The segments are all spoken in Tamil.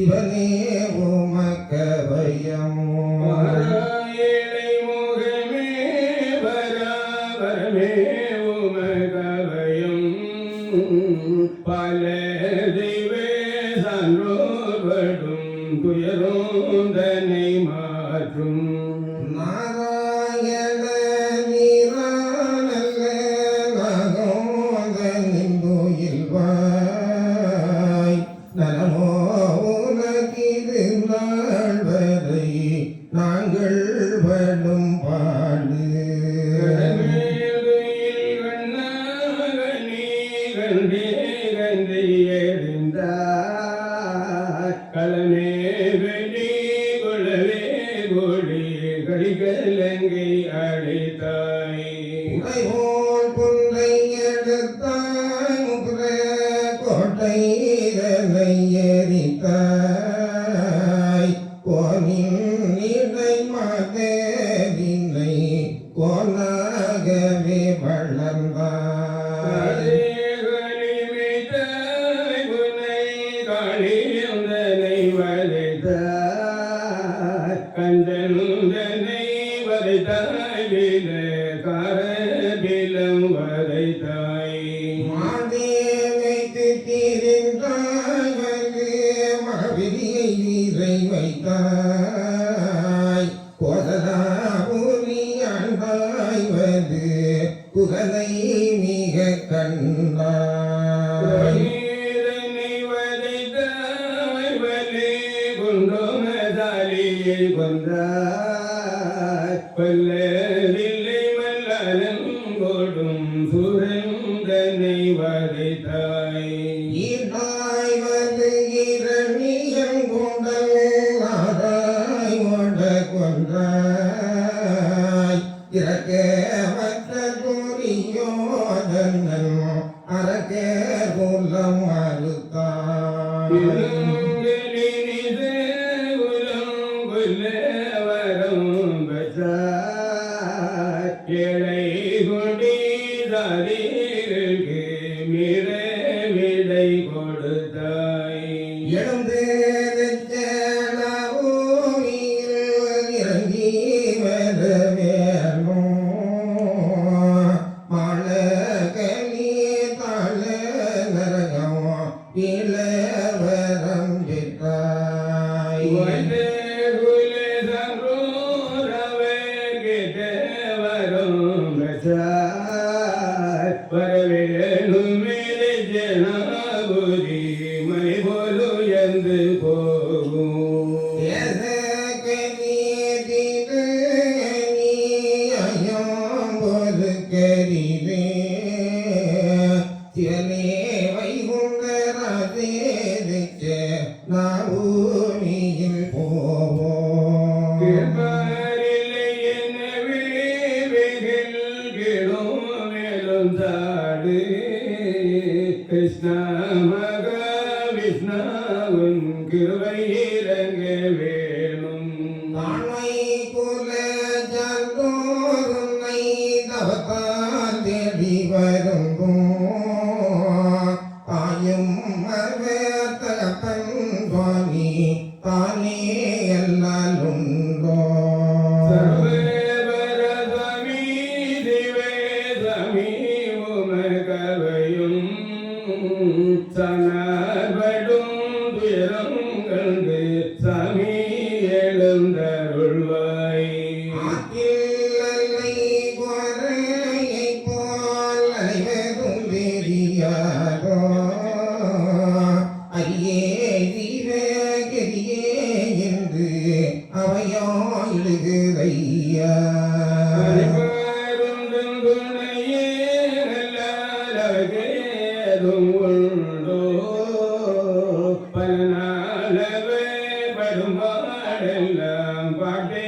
சிவனே உமக்கபயமோ ஏழை முகமே பராபரமே உமகபயம் பல தெய்வேசனோபடும் துயரோந்தனை மாற்றும். நாத கழிகலங்கை அழைத்தாய் உடையோன் பொன்றை எடுத்தாய் முகுர கோட்டை எரித்தாய். கோனின் நீடை மாதேவினை கோலாகவே வளர்ந்தாய். النار Amen. கிருஷ்ணாமக விஷ்ணாவின் கிருவை இறங்க வேணும். தாழ்மை போல ஜங்கோருமை தவத்தால் தேடி வரும்பும் சனபடும் துயரங்கள் சாமி பெருமாள் பாட்டே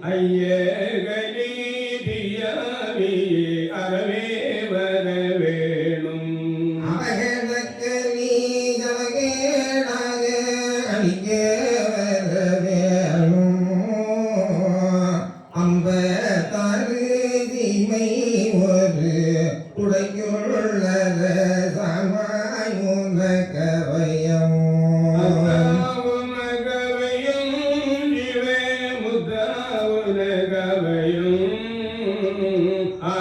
I uh,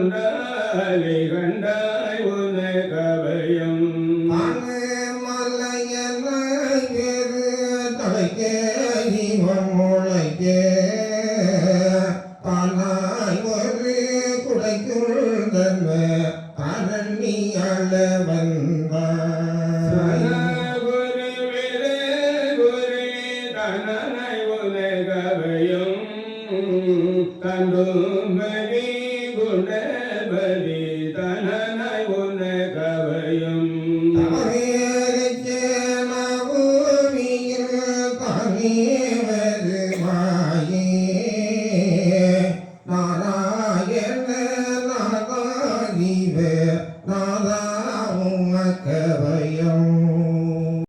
கொண்டாய் கண்டாய் உன்னை கவையும் குடைக்குள் தன்மை அரண்மி அளவன்